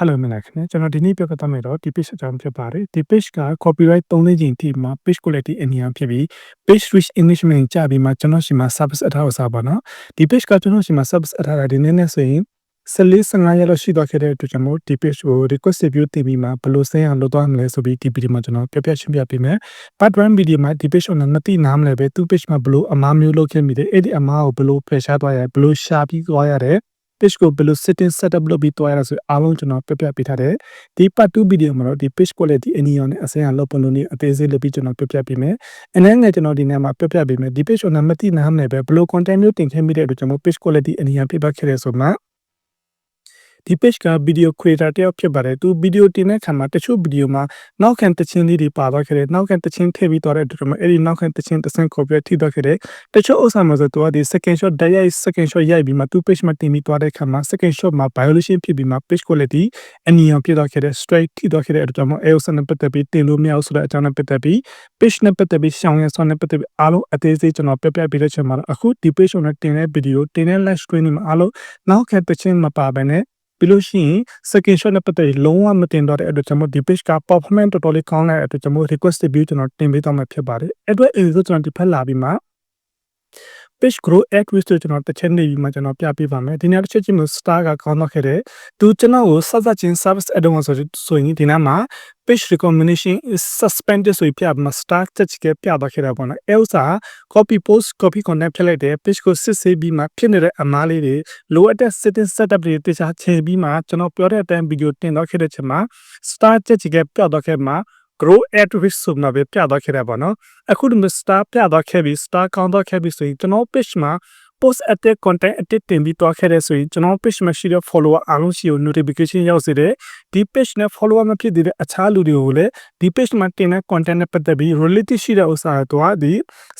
Hello မင်္ဂလာခင်ဗျာကျွန်တော်ဒီနေ့ပြောပြသွားမယ်တော့ ဒီ page အကြောင်းဖြစ်ပါတယ်ဒီ page က copyright 3သိန်းချိန်ထိမှာ page quality အနည်းဖြစ်ပြီး page reach engagement ကြပြီးမှကျွန်တော်ရှိမှာ service အထောက်အစားပါနော်ဒီ page ကကျွန်တော်ရှိမှာ service အထောက်အစားဒီနေ့နဲ့ဆိုရင်14 15ရက်လောက်ရှိသွားခဲ့တဲ့အတွက်ကျွန်တော်ဒီ page ကို request review တင်ပြီးမှဘယ်လိုဆင်းအောင်လုပ်သွားမလဲဆိုပြီးဒီ video မှာကျွန်တော်ပြပြရှင်းပြပေးမယ် part 1 video မှာဒီ page ကိုမသိနားမလဲပဲသူ page မှာဘယ်လိုအမားမျိုးလုပ်ခဲ့မိတယ်အဲ့ဒီအမားကိုဘယ်လိုဖယ်ရှားသွားရဘယ်လိုရှာပြီးသွားရတယ် page ကိုဘယ်လို setting setup လုပ်ပြီးတွားရလဲဆိုအားလုံးကျွန်တော်ပြပြပေးထားတယ်ဒီ part 2 video မှာတော့ဒီ page quality အနည်းအောင်နဲ့အစင်းအောင်လုပ်ပုံလို့နေအသေးစိတ်လုပ်ပြီးကျွန်တော်ပြပြပေးမယ်အနည်းငယ်ကျွန်တော်ဒီနေ့မှာပြပြပေးမယ်ဒီ page ကိုနံပါတ်တိနားမလဲပဲဘယ်လို content မျိုးတင်ခဲ့မိတဲ့အတွက်ကျွန်တော် page quality အနည်းအောင်ပြပြခဲ့ရဆိုမှ ဒီ page က video creator တယောက်ဖြစ်ပါတယ်သူ video တင်တဲ့ခါမှာတချို့ video မှာနောက်ခံတခြင်းလေးတွေပါသွားခဲ့တယ်နောက်ခံတခြင်းထည့်ပြီးသွားတဲ့အတွက်အဲ့ဒီနောက်ခံတခြင်းတစ်ဆင့် copy ထိသွားခဲ့တယ်တချို့ဥစ္စာမှာဆိုသူကဒီ second shot ဓာတ်ရိုက် second shot ရိုက်ပြီးမှသူ page မှာတင်ပြီးသွားတဲ့ခါမှာ second shot မှာ violation ဖြစ်ပြီးမှ page quality အနည်းအောင်ဖြစ်သွားခဲ့တယ် straight ထိသွားခဲ့တဲ့အတွက်ကြောင့်အဲဥစ္စာနဲ့ပတ်သက်ပြီးတင်လို့မရဘူးဆိုတဲ့အကြောင်းနဲ့ပတ်သက်ပြီး page နဲ့ပတ်သက်ပြီးရှောင်းရဆောင်းနဲ့ပတ်သက်ပြီးအားလုံးအသေးစိတ်ကျွန်တော်ပြပြပေးတဲ့ချိန်မှာအခုဒီ page နဲ့တင်တဲ့ video တင်တဲ့ live screen မှာအားလုံးနောက်ခံတခြင်းမပါဘဲနဲ့ ပြီးလို့ရှိရင် second shot နဲ့ပတ်သက်ပြီးလုံးဝမတင်တော့တဲ့အတွက်ကျွန်တော်ဒီ page က performance တော်တော်လေးကောင်းတဲ့အတွက်ကျွန်တော် request view ကျွန်တော်တင်ပေးတော့မှာဖြစ်ပါတယ်အဲ့အတွက်အဲဆိုကျွန်တော်ဒီဖက်လာပြီးမှ page grow add with ကျွန်တော်တစ်ချက်နေပြီးမှကျွန်တော်ပြပေးပါမယ်ဒီနေ့တစ်ချက်ချင်းကို star ကကောင်းတော့ခဲ့တယ်သူကျွန်တော်ကိုစစချင်း service add on ဆိုဆိုရင်ဒီနေ့မှာ page recommendation is suspended ဆိုပြမှာ star ချက်ချကပြတော့ခဲ့တာပေါ့နော်အဲဥစား copy post copy content ဖြစ်လိုက်တယ် page ကိုစစ်ဆေးပြီးမှဖြစ်နေတဲ့အမားလေးတွေလိုအပ်တဲ့ setting setup တွေတခြားချိန်ပြီးမှကျွန်တော်ပြောတဲ့အတိုင်း video တင်တော့ခဲ့တဲ့ချိန်မှာ star ချက်ချကပြတော့ခဲ့မှာ grow at risk ဆိုမှပဲပြသွားခဲ့တာပေါ့နော်အခုဒီမှာ star ပြသွားခဲ့ပြီး star ကောင်းသွားခဲ့ပြီးဆိုရင်ကျွန်တော် page မှာ post attack content edit တင်ပြီးသွားခဲ့တဲ့ဆိုရင်ကျွန်တော် page မှာရှိတဲ့ follower အားလုံးရှိကို notification ရောက်စေတယ်ဒီ page နဲ့ follower မဖြစ်သေးတဲ့အခြားလူတွေကိုလည်းဒီ page မှာတင်တဲ့ content နဲ့ပတ်သက်ပြီး related ရှိတဲ့ဥစ္စာတော့ဒီ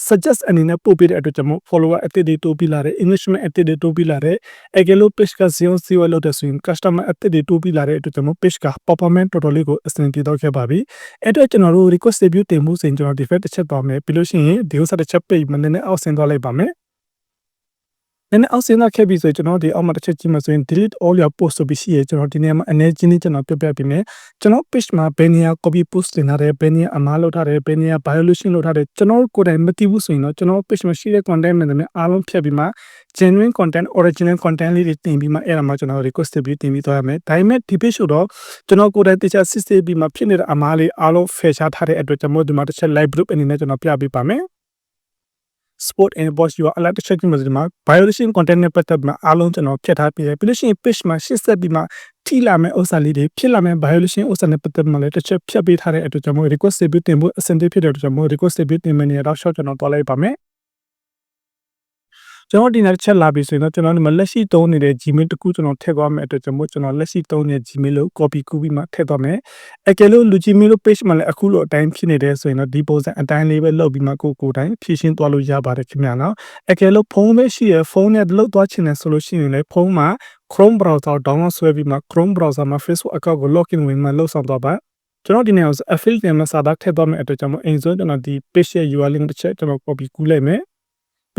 suggest အနေနဲ့ပို့ပေးတဲ့အတွက်ကျွန်တော် follower edit တွေတိုးပြီးလာတယ် engagement edit တွေတိုးပြီးလာတယ်အကယ်လို့ page က0 0လောက်တဲ့ဆိုရင် customer edit တွေတိုးပြီးလာတဲ့အတွက်ကျွန်တော် page က performance တော်တော်လေးကိုအဆင်ပြေတော့ခဲ့ပါပြီအဲ့တော့ကျွန်တော်တို့ request review တင်မှုစဉ်ကျွန်တော် defect တစ်ချက်ပါမယ်ပြီးလို့ရှိရင်ဒီဥစ္စာတစ်ချက်ပိတ်မနေနဲ့အောက်ဆင်းသွားလိုက်ပါမယ် နည်းနည်းအောက်ဆင်းသွားခဲ့ပြီဆိုရင်ကျွန်တော်ဒီအောက်မှာတစ်ချက်ကြည့်မှဆိုရင် delete all your post ဆိုပြီးရှိရကျွန်တော်ဒီနေ့မှာအနေချင်းချင်းကျွန်တော်ပြပြပေးမယ်ကျွန်တော် page မှာဘယ်နေရာ copy post တင်ထားတယ်ဘယ်နေရာအမားလုပ်ထားတယ်ဘယ်နေရာ violation လုပ်ထားတယ်ကျွန်တော်ကိုယ်တိုင်မသိဘူးဆိုရင်တော့ကျွန်တော် page မှာရှိတဲ့ content တွေနဲ့အားလုံးဖြတ်ပြီးမှ genuine content original content လေးတွေတင်ပြီးမှအဲ့ဒါမှကျွန်တော် request ပြီးတင်ပြီးသွားရမယ်ဒါပေမဲ့ဒီ page တော့ကျွန်တော်ကိုယ်တိုင်တခြားစစ်ဆေးပြီးမှဖြစ်နေတဲ့အမားလေးအားလုံး fair ချထားတဲ့အတွက်ကျွန်တော်ဒီမှာတစ်ချက် live group အနေနဲ့ကျွန်တော်ပြပေးပါမယ် sport and boss ယူအလာတစ်ချက်ကြည့်မှဒီမှာ violation content နဲ့ပတ်သက်ပြီးအားလုံးကျွန်တော်ဖြတ်ထားပြီးရပြီးလို့ရှိရင် page မှာရှစ်ဆက်ပြီးမှထိလာမဲ့ဥစ္စာလေးတွေဖြစ်လာမဲ့ violation ဥစ္စာနဲ့ပတ်သက်မှလည်းတစ်ချက်ဖြတ်ပေးထားတဲ့အတွက်ကျွန်တော် request ပေးတင်ဖို့အဆင်သင့်ဖြစ်တဲ့အတွက်ကျွန်တော် request ပေးတင်မယ်နေတော့ short ကျွန်တော်တွားလိုက်ပါမယ် ကျွန်တော်ဒီနေ့တစ်ချက်လာပြီဆိုရင်တော့ကျွန်တော်ဒီမှာလက်ရှိသုံးနေတဲ့ Gmail တခုကျွန်တော်ထည့်သွားမယ်အတွက်ကျွန်တော်ကျွန်တော်လက်ရှိသုံးနေတဲ့ Gmail ကို copy ကူးပြီးမှထည့်သွားမယ်အကယ်လို့လူ Gmail လို့ page မှာလည်းအခုလိုအတိုင်းဖြစ်နေတယ်ဆိုရင်တော့ဒီပုံစံအတိုင်းလေးပဲလုပ်ပြီးမှကိုကိုတိုင်းဖြည့်ရှင်းသွားလို့ရပါတယ်ခင်ဗျာနော်အကယ်လို့ဖုန်းပဲရှိရဖုန်းနဲ့လုပ်သွားချင်တယ်ဆိုလို့ရှိရင်လည်းဖုန်းမှာ Chrome browser download ဆွဲပြီးမှ Chrome browser မှာ Facebook account ကို login ဝင်မှလုပ်ဆောင်သွားပါကျွန်တော်ဒီနေ့ affiliate နဲ့စာသားထည့်သွားမယ့်အတွက်ကြောင့်အိမ်ဆိုကျွန်တော်ဒီ page ရဲ့ URL link တစ်ချက်ကျွန်တော် copy ကူးလိုက်မယ်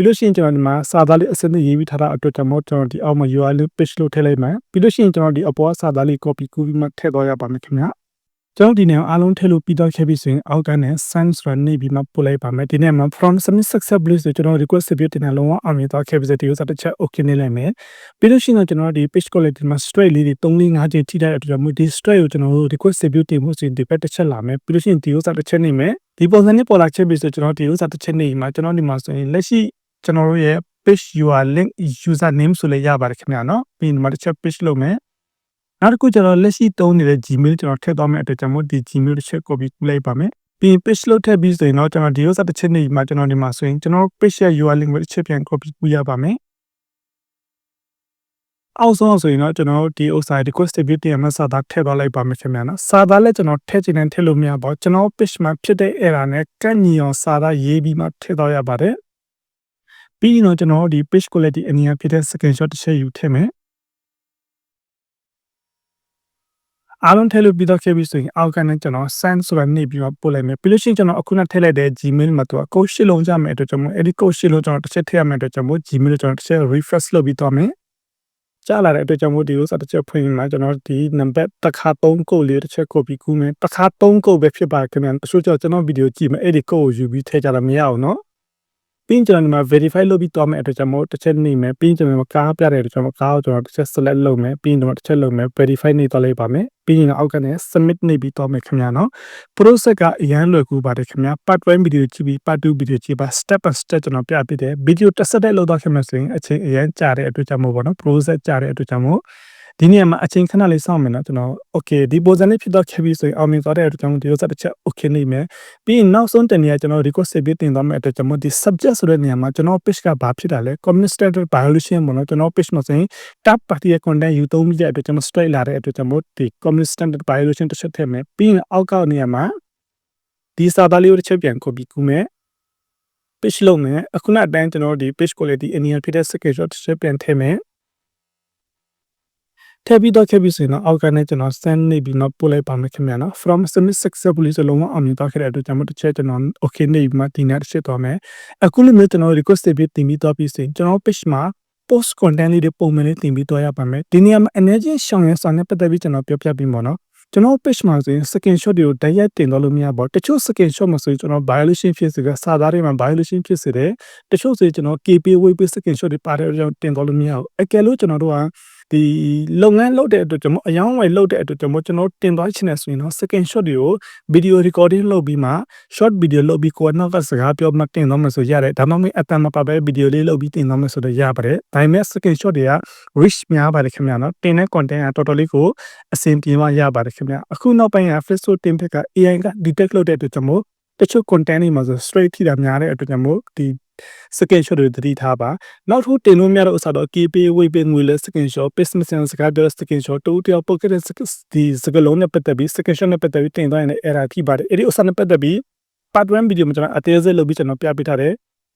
ပြီးလို့ရှိရင်ကျွန်တော်ဒီမှာစာသားလေးအစနစ်ရေးပြီးထားတာအတွက်ကြောင့်မို့ကျွန်တော်ဒီအောက်မှာ URL page လို့ထည့်လိုက်မယ်ပြီးလို့ရှိရင်ကျွန်တော်ဒီအပေါ်စာသားလေး copy ကူးပြီးမှထည့်သွားရပါမယ်ခင်ဗျာကျွန်တော်ဒီနေ့အားလုံးထည့်လို့ပြီးတော့ခဲ့ပြီဆိုရင်အောက်ကနေ send ဆိုတာနေပြီးမှပို့လိုက်ပါမယ်ဒီနေ့မှာ from submit successfully ဆိုကျွန်တော် request ပြီးတင်တယ်လုံးဝအောင်မြင်သွားခဲ့ပြီဆိုဒီဥစ္စာတစ်ချက် okay နေလိုက်မယ်ပြီးလို့ရှိရင်ကျွန်တော်ဒီ page quality မှာ straight လေးတွေ3 4 5ချိန်ထိတဲ့အတွက်ကြောင့်ဒီ straight ကိုကျွန်တော် request ပြီးတင်ဖို့ဆိုရင်ဒီဘက်တစ်ချက်လာမယ်ပြီးလို့ရှိရင်ဒီဥစ္စာတစ်ချက်နေမယ်ဒီပုံစံနဲ့ပေါ်လာချက်ပြီဆိုကျွန်တော်ဒီဥစ္စာတစ်ချက်နေမှာကျွန်တော်ဒီမှာဆိုရင်လက်ရှိ ကျွန်တော်တို့ရဲ့ page URL link user name ဆိုလည်းရပါတယ်ခင်ဗျာနော်ပြီးရင်ဒီမှာတစ်ချက် page လုပ်မယ်နောက်တစ်ခုကျတော့လက်ရှိသုံးနေတဲ့ Gmail ကျွန်တော်ထည့်သွားမယ့်အတွက်ကြောင့်မို့ဒီ Gmail တစ်ချက် copy ကူးလိုက်ပါမယ်ပြီးရင် page လုပ်ထည့်ပြီးဆိုရင်တော့ကျွန်တော်ဒီဥစ္စာတစ်ချက်နေမှာကျွန်တော်ဒီမှာဆိုရင်ကျွန်တော် page ရဲ့ URL link ပဲတစ်ချက်ပြန် copy ကူးရပါမယ်အောက်ဆုံးဆိုရင်တော့ကျွန်တော်ဒီဥစ္စာ request view တင်မှာစာသားထည့်သွားလိုက်ပါမယ်ခင်ဗျာနော်စာသားလည်းကျွန်တော်ထည့်ချင်တယ်ထည့်လို့မရပါဘူးကျွန်တော် page မှာဖြစ်တဲ့ error နဲ့ကန့်ညီအောင်စာသားရေးပြီးမှထည့်သွားရပါတယ် ပြီးရင်တော့ကျွန်တော်ဒီ page quality အနည်းဖြစ်တဲ့ screenshot တစ်ချက်ယူထည့်မယ်အားလုံးထည့်လို့ပြီးတော့ခဲ့ပြီဆိုရင်အောက်ကနေကျွန်တော် send ဆိုတာနေပြီးတော့ပို့လိုက်မယ်ပြီးလို့ရှိရင်ကျွန်တော်အခုနထည့်လိုက်တဲ့ Gmail မှာသူက code ရှင်းလုံးကြမယ်အတွက်ကျွန်တော်အဲ့ဒီ code ရှင်းလုံးကျွန်တော်တစ်ချက်ထည့်ရမယ်အတွက်ကျွန်တော် Gmail ကိုကျွန်တော်တစ်ချက် refresh လုပ်ပြီးတော့မယ်ကြားလာတဲ့အတွက်ကြောင့်မို့ဒီဥစ္စာတစ်ချက်ဖွင့်ပြီးမှကျွန်တော်ဒီနံပါတ်တစ်ခါ3ကုတ်လေးတစ်ချက်ကိုပြီးကူးမယ်တစ်ခါ3ကုတ်ပဲဖြစ်ပါခင်ဗျာတချို့ကြောင့်ကျွန်တော်ဗီဒီယိုကြည့်မယ်အဲ့ဒီကုတ်ကိုယူပြီးထည့်ကြတာမရအောင်နော် ပြီးရင်ကျွန်တော်ဒီမှာ verify လုပ်ပြီးတော့မယ်အတွက်ကြောင့်မို့တစ်ချက်နေမယ်ပြီးရင်ကျွန်တော်ကားပြတဲ့အတွက်ကြောင့်မို့ကားကိုကျွန်တော်တစ်ချက် select လုပ်မယ်ပြီးရင်ကျွန်တော်တစ်ချက်လုပ်မယ် verify နေတော့လိုက်ပါမယ်ပြီးရင်အောက်ကနေ submit နေပြီးတော့မယ်ခင်ဗျာနော် process ကအရန်လွယ်ကူပါတယ်ခင်ဗျာ part 1 video ကြည့်ပြီး part 2 video ကြည့်ပါ step by step ကျွန်တော်ပြပြတယ် video တစ်ဆက်တည်းလောက်တော့ခင်ဗျာဆိုရင်အချိန်အရန်ကြာတဲ့အတွက်ကြောင့်မို့ပေါ့နော် process ကြာတဲ့အတွက်ကြောင့်မို့ ဒီနေရာမှာအချိန်ခဏလေးစောင့်မယ်နော်ကျွန်တော် okay ဒီ position လေးဖြစ်တော့ခဲ့ပြီဆိုရင်အောင်မြင်သွားတဲ့အတွက်ကြောင့်ဒီလိုစတစ်ချက် okay နေမယ်ပြီးရင်နောက်ဆုံးတနေရာကျွန်တော် record save တင်သွားမယ့်အတွက်ကြောင့်မို့ဒီ subject ဆိုတဲ့နေရာမှာကျွန်တော် page ကဘာဖြစ်တာလဲ community standard violation ပေါ့နော်ကျွန်တော် page မှာဆိုရင် tab party ရဲ့ content ယူသုံးပြီးတဲ့အတွက်ကျွန်တော် straight လာတဲ့အတွက်ကြောင့်မို့ဒီ community standard violation တစ်ချက်ထည့်မယ်ပြီးရင်အောက်ကောက်နေရာမှာဒီစာသားလေးကိုတစ်ချက်ပြန် copy ကူးမယ် page လုံးမယ်အခုနောက်တိုင်းကျွန်တော်ဒီ page quality အနည်းဖြစ်တဲ့ screenshot တစ်ချက်ပြန်ထည့်မယ် ထည့်ပြီးတော့ခဲ့ပြီဆိုရင်တော့အောက်ကနေကျွန်တော် send နေပြီးတော့ပို့လိုက်ပါမယ်ခင်ဗျာနော် from submit successfully ဆိုလုံးဝအောင်မြင်သွားခဲ့တဲ့အတွက်ကြောင့်မို့တစ်ချက်ကျွန်တော် okay နေပြီးမှဒီနေ့တစ်ချက်သွားမယ်အခုလိုမျိုးကျွန်တော် request တွေပြီးတင်ပြီးတော့ပြီးဆိုရင်ကျွန်တော် page မှာ post content လေးတွေပုံမှန်လေးတင်ပြီးတော့ရပါမယ်ဒီနေရာမှာ energy ရှောင်ရစာနဲ့ပတ်သက်ပြီးကျွန်တော်ပြောပြပြီးပါနော်ကျွန်တော် page မှာဆိုရင် screenshot တွေကိုတိုက်ရိုက်တင်တော့လို့မရပါဘူးတချို့ screenshot မှာဆိုရင်ကျွန်တော် violation ဖြစ်စေကစာသားတွေမှာ violation ဖြစ်စေတယ်တချို့ဆိုရင်ကျွန်တော် KP web screenshot တွေပါတယ်ကြောင့်တင်တော့လို့မရဘူးအကယ်လို့ကျွန်တော်တို့က ဒီလုပ်ငန်းလုပ်တဲ့အတွက်ကျွန်တော်အယောင်းဝယ်လုပ်တဲ့အတွက်ကျွန်တော်ကျွန်တော်တင်သွားချင်တယ်ဆိုရင်တော့ second shot တွေကို video recording လုပ်ပြီးမှ short video လုပ်ပြီးကိုယ်နောက်ကစကားပြောမှတင်သွားမှဆိုရတယ်ဒါမှမဟုတ်အတန်မပါပဲ video လေးလုပ်ပြီးတင်သွားမှဆိုတော့ရပါတယ်ဒါပေမဲ့ second shot တွေက rich များပါတယ်ခင်ဗျာနော်တင်တဲ့ content ကတော်တော်လေးကိုအဆင်ပြေမှရပါတယ်ခင်ဗျာအခုနောက်ပိုင်းက Facebook တင်ဖက်က AI က detect လုပ်တဲ့အတွက်ကျွန်တော်တချို့ content တွေမှာဆို straight ထိတာများတဲ့အတွက်ကြောင့်မို့ဒီ screen shot တွေတတိထားပါနောက်ထပ်တင်လို့မရတဲ့ဥစ္စာတော့ KP wave ငွေလဲ screen shot business နဲ့စကားပြောတဲ့ screen shot တူတယောက် pocket ဒီစကလုံးနဲ့ပတ်သက်ပြီး screen shot နဲ့ပတ်သက်ပြီးတင်သွားရင် error ထိပါတယ်အဲ့ဒီဥစ္စာနဲ့ပတ်သက်ပြီး part 1 video မှာကျွန်တော်အသေးစိတ်လုပ်ပြီးကျွန်တော်ပြပေးထားတယ်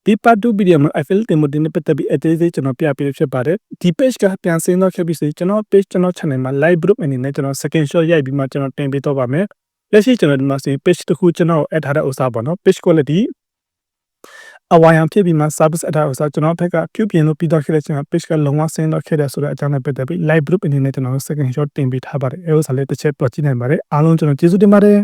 ဒီ part 2 video မှာ I feel တင်မတင်နဲ့ပတ်သက်ပြီးအသေးစိတ်ကျွန်တော်ပြပေးဖြစ်ပါတယ်ဒီ page ကပြန်ဆင်းတော့ခဲ့ပြီဆိုကျွန်တော် page ကျွန်တော် channel မှာ live group အနေနဲ့ကျွန်တော် screen shot ရိုက်ပြီးမှကျွန်တော်တင်ပေးတော့ပါမယ်လက်ရှိကျွန်တော်ဒီမှာဆိုရင် page တစ်ခုကျွန်တော် add ထားတဲ့ဥစ္စာပေါ့နော် page quality အဝိုင်အောင်ဖြစ်ပြီးမှ service အထားဥစ္စာကျွန်တော်ဘက်ကပြုပြင်လို့ပြီးတော့ခဲ့တဲ့ချိန်မှာ page ကလုံးဝဆင်းတော့ခဲ့တဲ့ဆိုတဲ့အကြောင်းနဲ့ပတ်သက်ပြီး live group အနေနဲ့ကျွန်တော် second shot တင်ပေးထားပါတယ်အဲဥစ္စာလေးတစ်ချက်တွက်ကြည့်နိုင်ပါတယ်အားလုံးကျွန်တော်ကျေးဇူးတင်ပါတယ်